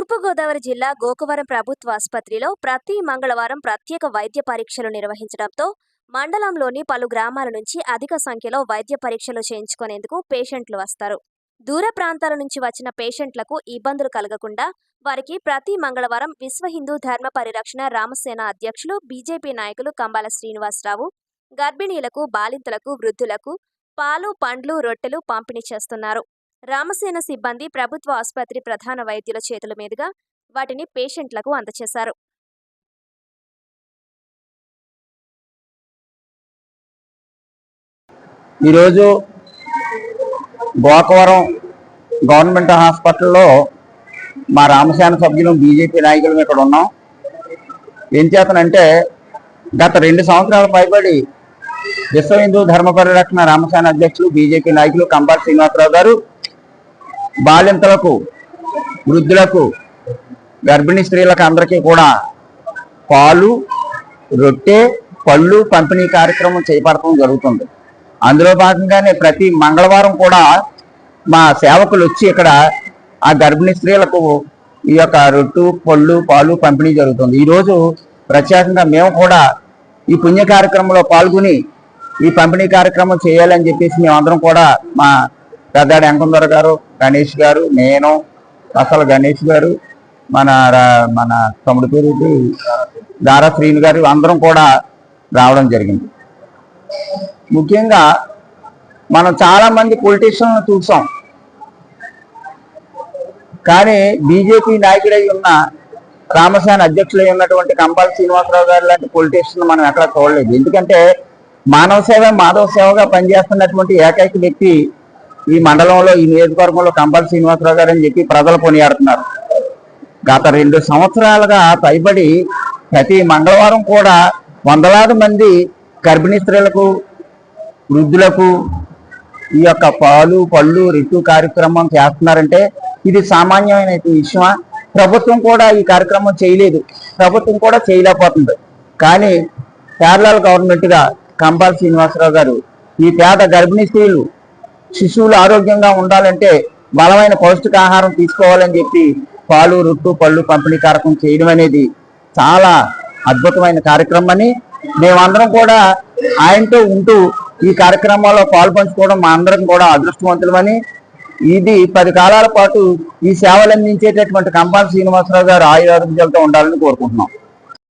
తూర్పుగోదావరి జిల్లా గోకవరం ప్రభుత్వ ఆసుపత్రిలో ప్రతి మంగళవారం ప్రత్యేక వైద్య పరీక్షలు నిర్వహించడంతో మండలంలోని పలు గ్రామాల నుంచి అధిక సంఖ్యలో వైద్య పరీక్షలు చేయించుకునేందుకు పేషెంట్లు వస్తారు. దూర ప్రాంతాల నుంచి వచ్చిన పేషెంట్లకు ఇబ్బందులు కలగకుండా వారికి ప్రతి మంగళవారం విశ్వ హిందూ ధర్మ పరిరక్షణ రామసేన అధ్యక్షులు బీజేపీ నాయకులు కంబాల శ్రీనివాసరావు గర్భిణీలకు బాలింతలకు వృద్ధులకు పాలు పండ్లు రొట్టెలు పంపిణీ చేస్తున్నారు. రామసేన సిబ్బంది ప్రభుత్వ ఆసుపత్రి ప్రధాన వైద్యుల చేతుల మీదుగా వాటిని పేషెంట్లకు అందజేశారు ఈరోజు గోకవరం గవర్నమెంట్ హాస్పిటల్లో మా రామసేన సభ్యులు బీజేపీ నాయకులు ఇక్కడ ఉన్నాం. ఏం చేతనంటే గత రెండు సంవత్సరాల పైబడి విశ్వ హిందూ ధర్మ పరిరక్షణ రామసేన అధ్యక్షులు బీజేపీ నాయకులు కంబాల్ శ్రీనివాసరావు గారు బాలింతలకు వృద్ధులకు గర్భిణీ స్త్రీలకు అందరికీ కూడా పాలు రొట్టె పళ్ళు పంపిణీ కార్యక్రమం చేపడటం జరుగుతుంది. అందులో భాగంగానే ప్రతి మంగళవారం కూడా మా సేవకులు వచ్చి ఇక్కడ ఆ గర్భిణీ స్త్రీలకు ఈ యొక్క రొట్టు పళ్ళు పాలు పంపిణీ జరుగుతుంది. ఈరోజు ప్రత్యేకంగా మేము కూడా ఈ పుణ్య కార్యక్రమంలో పాల్గొని ఈ పంపిణీ కార్యక్రమం చేయాలని చెప్పేసి మేమందరం కూడా మా పెద్దాడి వెంకందర గారు గణేష్ గారు నేను అసలు గణేష్ గారు మన రా- మన తమ్ముడు పేరు దారా శ్రీను గారు అందరం కూడా రావడం జరిగింది. ముఖ్యంగా మనం చాలా మంది చూసాం. కానీ బీజేపీ నాయకుడై ఉన్న రామసేన అధ్యక్షులై ఉన్నటువంటి కంబాల్ శ్రీనివాసరావు గారు లాంటి పొలిటీషియన్ మనం ఎక్కడ చూడలేదు. ఎందుకంటే మానవ సేవ మాధవ సేవగా పనిచేస్తున్నటువంటి ఏకైక వ్యక్తి ఈ మండలంలో ఈ నియోజకవర్గంలో కంపల్ శ్రీనివాసరావు గారు అని చెప్పి ప్రజలు కొనియాడుతున్నారు. గత రెండు సంవత్సరాలుగా పైబడి ప్రతి మంగళవారం కూడా వందలాది మంది గర్భిణీ స్త్రీలకు వృద్ధులకు ఈ యొక్క పాలు పళ్ళు రిట్టు కార్యక్రమం చేస్తున్నారంటే ఇది సామాన్యమైన విషయమా? ప్రభుత్వం కూడా ఈ కార్యక్రమం చేయలేదు. ప్రభుత్వం కూడా చేయలేకపోతుంది. కానీ కేరళ గవర్నమెంట్గా కంబాల్ శ్రీనివాసరావు గారు ఈ పేద గర్భిణీ స్త్రీలు శిశువులు ఆరోగ్యంగా ఉండాలంటే బలమైన పౌష్టికాహారం తీసుకోవాలని చెప్పి పాలు రొట్టు పళ్ళు పంపిణీ కార్యక్రమం చేయడం అనేది చాలా అద్భుతమైన కార్యక్రమం అని మేమందరం కూడా ఆయనతో ఉంటూ ఈ కార్యక్రమాల్లో పాల్పంచుకోవడం మా అందరం కూడా అదృష్టవంతులమని. ఇది పది కాలాల పాటు ఈ సేవలు అందించేటటువంటి కంపాల శ్రీనివాసరావు గారు ఆయురారోగ్యాలతో ఉండాలని కోరుకుంటున్నాం.